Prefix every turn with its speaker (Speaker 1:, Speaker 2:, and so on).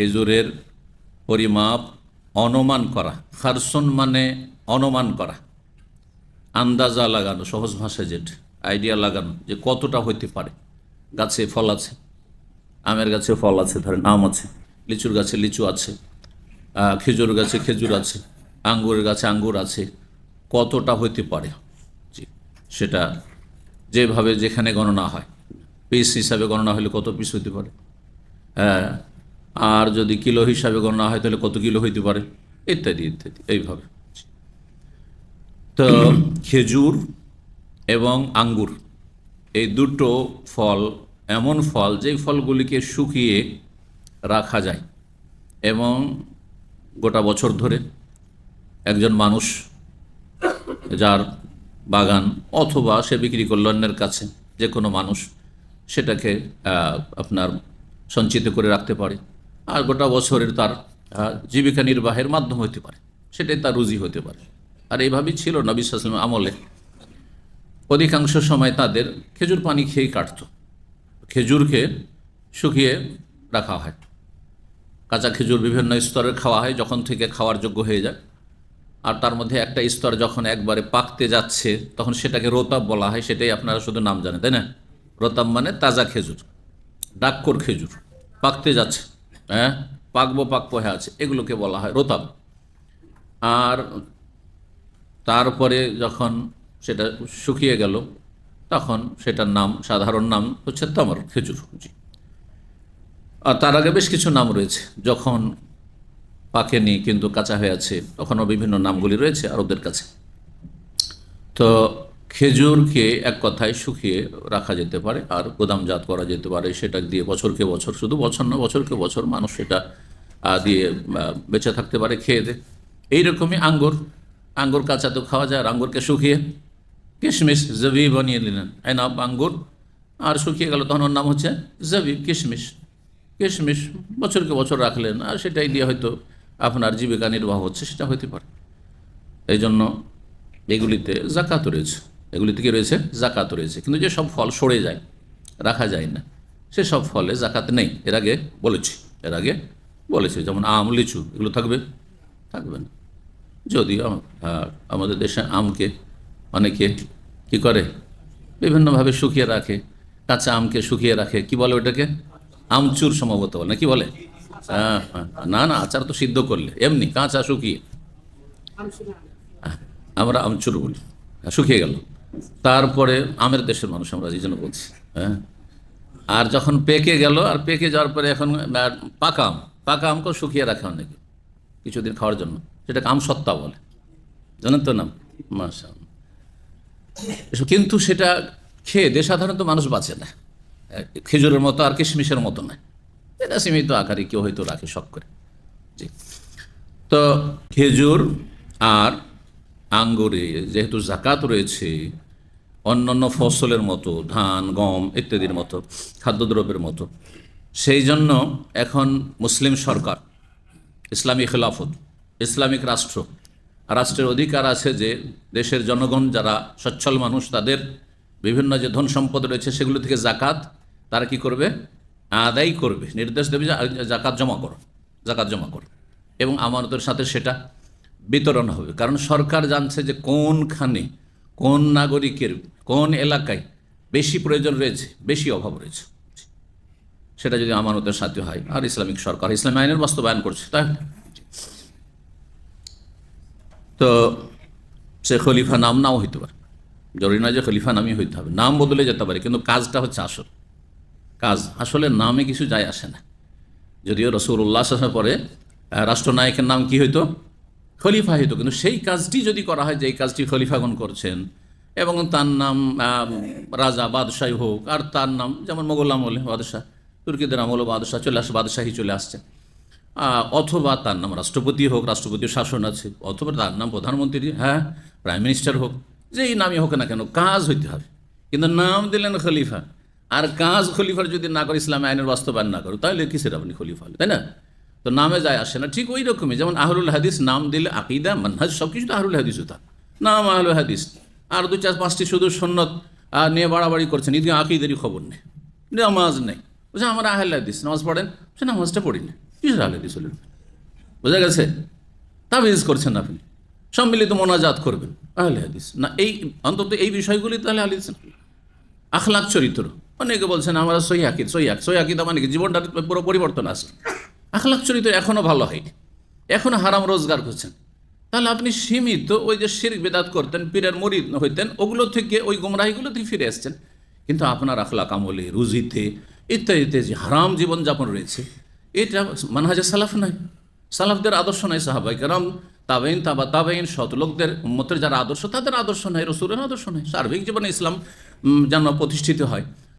Speaker 1: খেজুরের পরিমাপ অনুমান করা। খারসন মানে অনুমান করা। আন্দাজা লাগানো, সহজ ভাষায় যেটা, আইডিয়া লাগানো যে কতটা হইতে পারে। গাছে ফল আছে, আমের গাছে ফল আছে ধরেন আম আছে, লিচুর গাছে লিচু আছে খেজুর গাছে খেজুর আছে, আঙ্গুরের গাছে আঙ্গুর আছে, কতটা হইতে পারে? সেটা যেভাবে যেখানে গণনা হয়। পিস হিসাবে গণনা হলে কত পিস হইতে পারে? হ্যাঁ আর যদি কিলো হিসাবে গণনা হয় তাহলে কত কিলো হইতে পারে? ইত্যাদি ইত্যাদি, এইভাবে। তো খেজুর এবং আঙ্গুর, এই দুটো ফল, এমন ফল যেই ফলগুলিকে শুকিয়ে রাখা যায় এবং গোটা বছর ধরে একজন মানুষ যার বাগান অথবা সে বিক্রি করল অন্যের কাছে, যে কোনো মানুষ সেটাকে আপনার সঞ্চিত করে রাখতে পারে। আর গোটা বছরের তার জীবিকা নির্বাহের মাধ্যম হতে পারে। সেটাই তার রুজি হতে পারে। আর এইভাবেই ছিল না সাসলাম আমলে। অধিকাংশ সময় তাদের খেজুর পানি খেয়েই কাটতো। খেজুরকে শুকিয়ে রাখা হয়। কাঁচা খেজুর বিভিন্ন স্তরের খাওয়া হয়, যখন থেকে খাওয়ার যোগ্য হয়ে যায়। আর তার মধ্যে একটা স্তর যখন একবারে পাকতে যাচ্ছে, তখন সেটাকে রোতাব বলা হয়। সেটাই আপনারা শুধু নাম জানেন, তাই না? রোতাব মানে তাজা খেজুর ডাক্কর খেজুর। পাকতে যাচ্ছে। হ্যাঁ? পাকবো পাকবো হয়ে আছে। এগুলোকে বলা হয় রোতাব আর তারপরে যখন সেটা শুকিয়ে গেল, তখন সেটার নাম, সাধারণ নাম হচ্ছে তামার খেজুর জি আর তার আগে বেশ কিছু নাম রয়েছে। যখন পাকেনি কিন্তু কাঁচা হয়ে আছে, তখনও বিভিন্ন নামগুলি রয়েছে আরবদের কাছে। তো খেজুরকে এক কথায় শুকিয়ে রাখা যেতে পারে আর গোদামজাত করা যেতে পারে। সেটা দিয়ে বছরকে বছর, শুধু বছর না, বছরকে বছর মানুষ সেটা দিয়ে বেঁচে থাকতে পারে খেয়ে দে। এইরকমই আঙ্গুর। আঙ্গুর কাঁচা তো খাওয়া যায় আর আঙ্গুরকে শুকিয়ে কিশমিশ জবি বানিয়ে নিলেন। এনাব আঙ্গুর। আর শুকিয়ে গেল তখন ওর নাম হচ্ছে জবি কিশমিশ। কিশমিশ বছরকে বছর রাখলেন আর সেটাই দিয়ে হয়তো আপনার জীবিকা নির্বাহ হচ্ছে, সেটা হতে পারে। এই জন্য এগুলিতে জাকাত রয়েছে। এগুলিতে কি রয়েছে জাকাত রয়েছে। কিন্তু যে সব ফল সরে যায়, রাখা যায় না, সে সব ফলে জাকাত নেই। এর আগে বলেছি, এর আগে বলেছি, যেমন আম, লিচু, এগুলো থাকবে? থাকবে না। যদিও আমাদের দেশে আমকে অনেকে কি করে? বিভিন্নভাবে শুকিয়ে রাখে, কাঁচা আমকে শুকিয়ে রাখে। কি বলে ওটাকে? আমচুর সম্ভবত বলে কি বলে? হ্যাঁ হ্যাঁ। না না, আচার তো সিদ্ধ করলে, এমনি কাঁচা শুকিয়ে। আমরা আমচুর বলি, শুকিয়ে গেল। তারপরে আমের দেশের মানুষ আমরা এই জন্য বলছি হ্যাঁ? আর যখন পেকে গেল, আর পেকে যাওয়ার পরে এখন পাকা আম, পাকা আমকেও শুকিয়ে রাখে অনেকে কিছুদিন খাওয়ার জন্য। সেটাকে আম সত্তা বলে। জানেন তো নাম? মাসা কিন্তু সেটা খেয়ে দিয়ে সাধারণত মানুষ বাঁচে না। খেজুরের মতো আর কিশমিশের মতো না। এটা সীমিত আকারে কেউ হয়তো রাখে শখ করে। জি। তো খেজুর, আর আঙ্গুরে, যেহেতু জাকাত রয়েছে, অন্যান্য ফসলের মতো, ধান, গম ইত্যাদির মতো, খাদ্যদ্রব্যের মতো। সেই জন্য এখন মুসলিম সরকার, ইসলামী খেলাফত, ইসলামিক রাষ্ট্র, রাষ্ট্রের অধিকার আছে যে দেশের জনগণ যারা সচ্ছল মানুষ, তাদের বিভিন্ন যে ধন সম্পদ রয়েছে, সেগুলো থেকে জাকাত তারা কি করবে? আদায় করবে। নির্দেশ দেবে জাকাত জমা করো, জাকাত জমা করো। এবং আমানতের সাথে সেটা বিতরণ হবে। কারণ সরকার জানছে যে কোনখানে কোন নাগরিকের, কোন এলাকায় বেশি প্রয়োজন রয়েছে, বেশি অভাব রয়েছে। সেটা যদি আমানতের সাথে হয়, আর ইসলামিক সরকার, ইসলামী আইনের বাস্তবায়ন করছে, তাই তো সে খলিফা নাম নাও হইতে পারে। জরুরি নয় যে খলিফা নামই হইতে হবে। নাম বদলে যেতে পারে, কিন্তু কাজটা হচ্ছে আসল। কাজ, আসলে নামে কিছু যায় আসে না। যদিও রসুল্লাহ পরে রাষ্ট্রনায়কের নাম কি হইতো? খলিফা হইতো, কিন্তু সেই কাজটি যদি করা হয় যে এই কাজটি খলিফাগণ করছেন, এবং তার নাম রাজা বাদশাহী হোক, আর তার নাম, যেমন মোগল আমলে বাদশাহ, তুর্কিদের আমলে বাদশাহ, চলে আসে, বাদশাহী চলে আসছে। অথবা তার নাম রাষ্ট্রপতি হোক, রাষ্ট্রপতির শাসন আছে, অথবা তার নাম প্রধানমন্ত্রী হ্যাঁ প্রাইম মিনিস্টার হোক, যেই নামই হোক না কেন, কাজ হইতে হবে। কিন্তু নাম দিলেন খলিফা, আর কাজ খলিফার যদি না করে ইসলামী আইনের বাস্তবায়ন না করে, তাহলে কিসের আপনি খলিফা তাই না? তো নামে যায় আসে না। ঠিক ওই রকমই যেমন আহরুল হাদিস নাম দিলে আকিদা মানহাজ সব কিছু তো আহরুল হাদিস হতা নাম আহরুল হাদিস। আর দু চার পাঁচটি শুধু সন্ন্যত আহ, নিয়ে বাড়াবাড়ি করছেন ঈদকে আকিদেরই খবর নেই। নামাজ নেই। বলছে আমার আহল হাদিস নামাজ পড়েন? সে নামাজটা পড়ি না। কিসের আহলে হাদিস হলেন বোঝা গেছে? তাবিজ করছেন আপনি। সম্মিলিত মোনাজাত করবেন। আহলে হাদিস। না এই অন্তত এই বিষয়গুলি তাহলে হাদিস আখলাক চরিত্র। অনেকে বলছেন আমরা সই আকিদ সই আক সই আকিদা মানে জীবনটা পুরো পরিবর্তন আছে আখলাক চরিত্র এখনও ভালো হয়নি। এখনও হারাম রোজগার করছেন। তাহলে আপনি সীমিত ওই যে শির বেদাত করতেন, পীরের মরিদ হইতেন, ওগুলো থেকে ওই গুমরাহিগুলো থেকে ফিরে এসছেন কিন্তু আপনার আখলাক আমলে, রুজিতে, ইত্যাদিতে যে হারাম জীবনযাপন রয়েছে, এটা মানহাজে সালাফ নাই। সালাফদের আদর্শ নাই সাহাবাই কারণ তাবেইন, তাবা তাবেইন, সৎ লোকদের যারা আদর্শ, তাদের আদর্শ নাই, রসুলের আদর্শ নাই। সার্বিক জীবনে ইসলাম যেন প্রতিষ্ঠিত হয়।